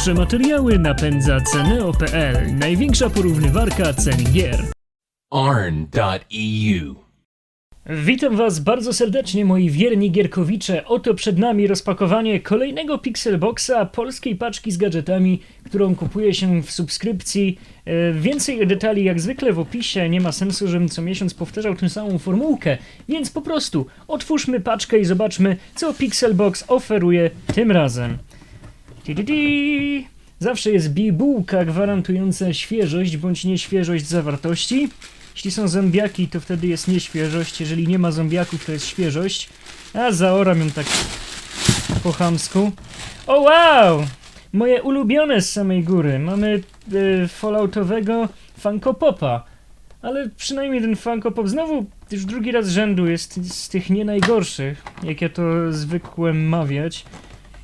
Nasze materiały napędza Ceneo.pl, największa porównywarka cen gier. arn.eu. Witam Was bardzo serdecznie, moi wierni gierkowicze. Oto przed nami rozpakowanie kolejnego Pixelboxa, polskiej paczki z gadżetami, którą kupuje się w subskrypcji. E, Więcej detali jak zwykle w opisie, nie ma sensu, żebym co miesiąc powtarzał tę samą formułkę, więc po prostu otwórzmy paczkę i zobaczmy, co Pixelbox oferuje tym razem. Ti-ti-ti. Zawsze jest bibułka gwarantująca świeżość bądź nieświeżość zawartości. Jeśli są zombiaki, to wtedy jest nieświeżość. Jeżeli nie ma zombiaków, to jest świeżość. A zaoram ją tak po chamsku. O wow! Moje ulubione z samej góry. Mamy y, falloutowego Funko Popa. Ale przynajmniej ten Funko Pop znowu już drugi raz rzędu jest z tych nie najgorszych, jak ja to zwykłem mawiać.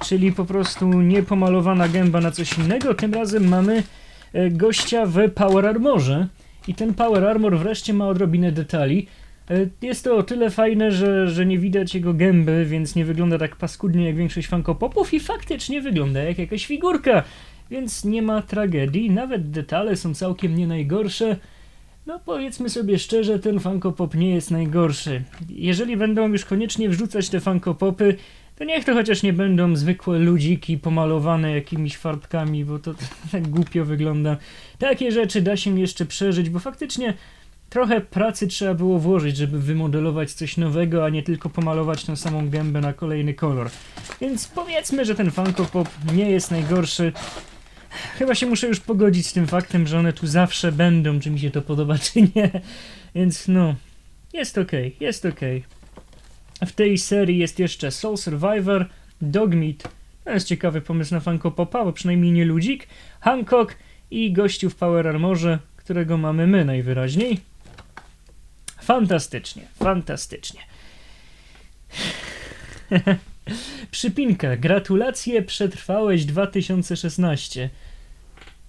Czyli po prostu niepomalowana gęba na coś innego. Tym razem mamy e, gościa w Power Armorze. I ten Power Armor wreszcie ma odrobinę detali. E, Jest to o tyle fajne, że, że nie widać jego gęby, więc nie wygląda tak paskudnie jak większość Funko Popów i faktycznie wygląda jak jakaś figurka. Więc nie ma tragedii, nawet detale są całkiem nie najgorsze. No powiedzmy sobie szczerze, ten Funko Pop nie jest najgorszy. Jeżeli będą już koniecznie wrzucać te Funko Popy, to niech to chociaż nie będą zwykłe ludziki pomalowane jakimiś farbkami, bo to tak głupio wygląda. Takie rzeczy da się jeszcze przeżyć, bo faktycznie trochę pracy trzeba było włożyć, żeby wymodelować coś nowego, a nie tylko pomalować tą samą gębę na kolejny kolor. Więc powiedzmy, że ten Funko Pop nie jest najgorszy. Chyba się muszę już pogodzić z tym faktem, że one tu zawsze będą, czy mi się to podoba, czy nie. Więc no, jest okej, jest okej. W tej serii jest jeszcze Soul Survivor, Dogmeat, to jest ciekawy pomysł na Funko Popa, bo przynajmniej nie ludzik, Hancock i gościu w Power Armorze, którego mamy my najwyraźniej. Fantastycznie, fantastycznie. Przypinka, gratulacje, przetrwałeś 2016.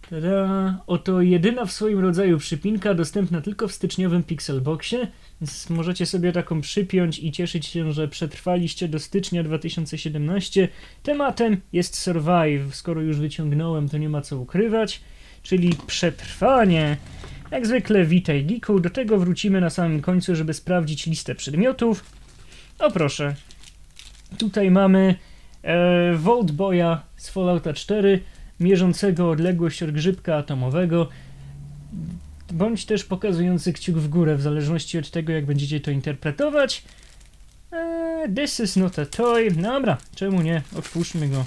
Tada. Oto jedyna w swoim rodzaju przypinka, dostępna tylko w styczniowym Pixelboxie, więc możecie sobie taką przypiąć i cieszyć się, że przetrwaliście do stycznia 2017. Tematem jest Survive, skoro już wyciągnąłem, to nie ma co ukrywać, czyli przetrwanie. Jak zwykle witaj Geeku, do tego wrócimy na samym końcu, żeby sprawdzić listę przedmiotów. O proszę, tutaj mamy e, Vault Boya z Fallouta 4, mierzącego odległość od grzybka atomowego, bądź też pokazujący kciuk w górę, w zależności od tego, jak będziecie to interpretować. Eee, this is not a toy. Dobra, czemu nie? Otwórzmy go.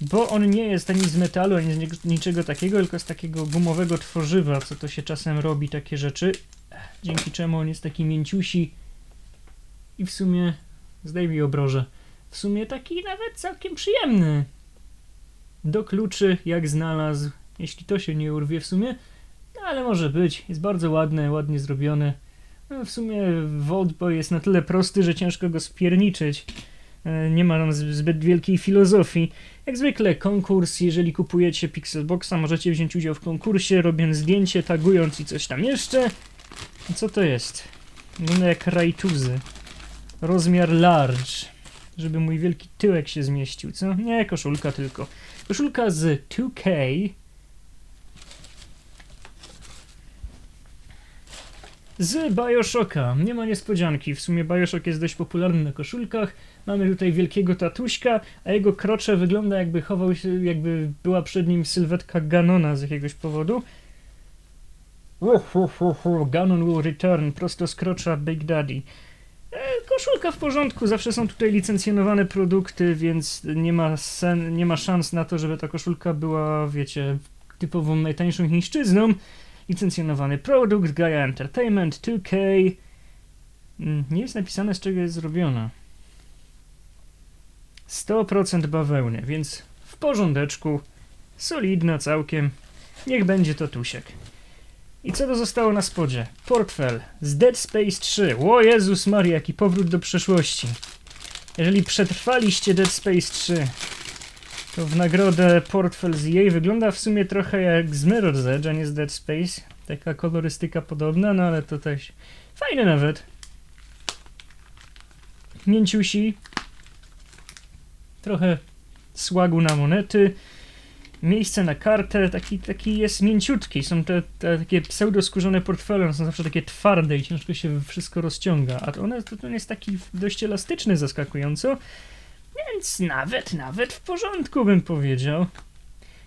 Bo on nie jest ani z metalu, ani z ni- niczego takiego, tylko z takiego gumowego tworzywa, co to się czasem robi, takie rzeczy. Dzięki czemu on jest taki mięciusi i w sumie, zdejmij obroże, w sumie taki nawet całkiem przyjemny. Do kluczy, jak znalazł, jeśli to się nie urwie w sumie, no ale może być, jest bardzo ładne, ładnie zrobione. No, w sumie Vault Boy jest na tyle prosty, że ciężko go spierniczyć. E, Nie ma tam zbyt wielkiej filozofii. Jak zwykle konkurs, jeżeli kupujecie Pixelboxa, możecie wziąć udział w konkursie, robiąc zdjęcie, tagując i coś tam jeszcze. Co to jest? Wygląda jak rajtuzy. Rozmiar large. Żeby mój wielki tyłek się zmieścił, co? Nie, koszulka tylko. Koszulka z 2K. Z Bioshocka. Nie ma niespodzianki. W sumie Bioshock jest dość popularny na koszulkach. Mamy tutaj wielkiego tatuśka, a jego krocze wygląda jakby chował się, jakby była przed nim sylwetka Ganona z jakiegoś powodu. Ganon will return, prosto z krocza Big Daddy. Koszulka w porządku, zawsze są tutaj licencjonowane produkty, więc nie ma, sen, nie ma szans na to, żeby ta koszulka była, wiecie, typową najtańszą chińszczyzną. Licencjonowany produkt, Gaia Entertainment, 2K. Mm, Nie jest napisane z czego jest zrobiona. 100% bawełny, więc w porządeczku, solidna całkiem. Niech będzie to tusiek. I co to zostało na spodzie? Portfel z Dead Space 3. O Jezus Maria, jaki powrót do przeszłości. Jeżeli przetrwaliście Dead Space 3, to w nagrodę portfel z jej wygląda w sumie trochę jak z Mirror's Edge, a nie z Dead Space. Taka kolorystyka podobna, no ale to też fajne nawet. Mięciusi. Trochę słagu na monety. Miejsce na kartę, taki, taki jest mięciutki. Są te, te takie pseudoskórzone portfele, one są zawsze takie twarde i ciężko się wszystko rozciąga. A one, to jest taki dość elastyczny zaskakująco, więc nawet, nawet w porządku bym powiedział.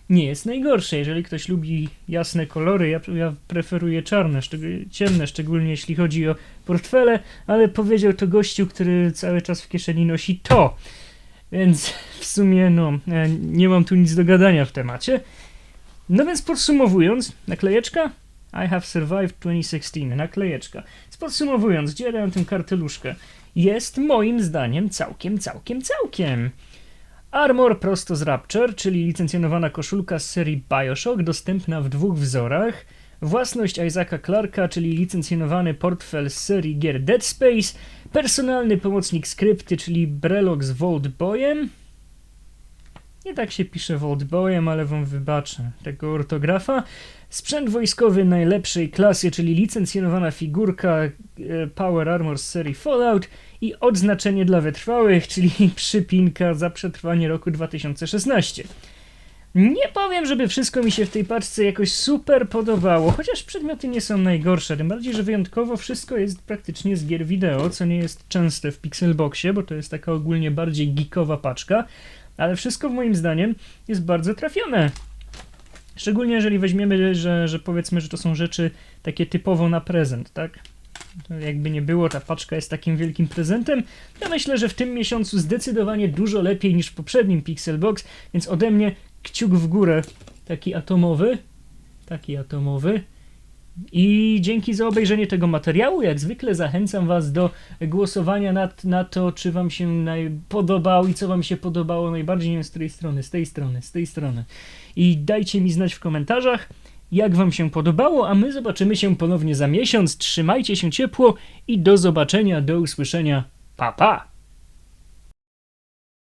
Nie jest najgorsze, jeżeli ktoś lubi jasne kolory, ja, ja preferuję czarne, szczeg- ciemne, szczególnie jeśli chodzi o portfele, ale powiedział to gościu, który cały czas w kieszeni nosi to. Więc w sumie, no, e, nie mam tu nic do gadania w temacie. No więc podsumowując, naklejeczka? I have survived 2016, naklejeczka. Podsumowując, gdzie ja tę karteluszkę? Jest moim zdaniem całkiem, całkiem, całkiem. Armor prosto z Rapture, czyli licencjonowana koszulka z serii Bioshock, dostępna w dwóch wzorach. Własność Isaaca Clarka, czyli licencjonowany portfel z serii gier Dead Space. Personalny pomocnik skrypty, czyli Brelok z Vault Boyem. Nie tak się pisze Vault Boyem, ale wam wybaczę tego ortografa. Sprzęt wojskowy najlepszej klasy, czyli licencjonowana figurka e, Power Armor z serii Fallout i odznaczenie dla wytrwałych, czyli przypinka za przetrwanie roku 2016. Nie powiem, żeby wszystko mi się w tej paczce jakoś super podobało, chociaż przedmioty nie są najgorsze, tym bardziej, że wyjątkowo wszystko jest praktycznie z gier wideo, co nie jest częste w Pixelboxie, bo to jest taka ogólnie bardziej geekowa paczka, ale wszystko moim zdaniem jest bardzo trafione. Szczególnie jeżeli weźmiemy, że, że powiedzmy, że to są rzeczy takie typowo na prezent, tak? To jakby nie było, ta paczka jest takim wielkim prezentem. Ja myślę, że w tym miesiącu zdecydowanie dużo lepiej niż w poprzednim Pixelbox, więc ode mnie kciuk w górę, taki atomowy, taki atomowy. I dzięki za obejrzenie tego materiału. Jak zwykle zachęcam Was do głosowania na, na to, czy Wam się naj- podobał i co Wam się podobało najbardziej. Nie wiem, z której strony, z tej strony, z tej strony. I dajcie mi znać w komentarzach, jak Wam się podobało, a my zobaczymy się ponownie za miesiąc. Trzymajcie się ciepło i do zobaczenia, do usłyszenia. Pa, pa!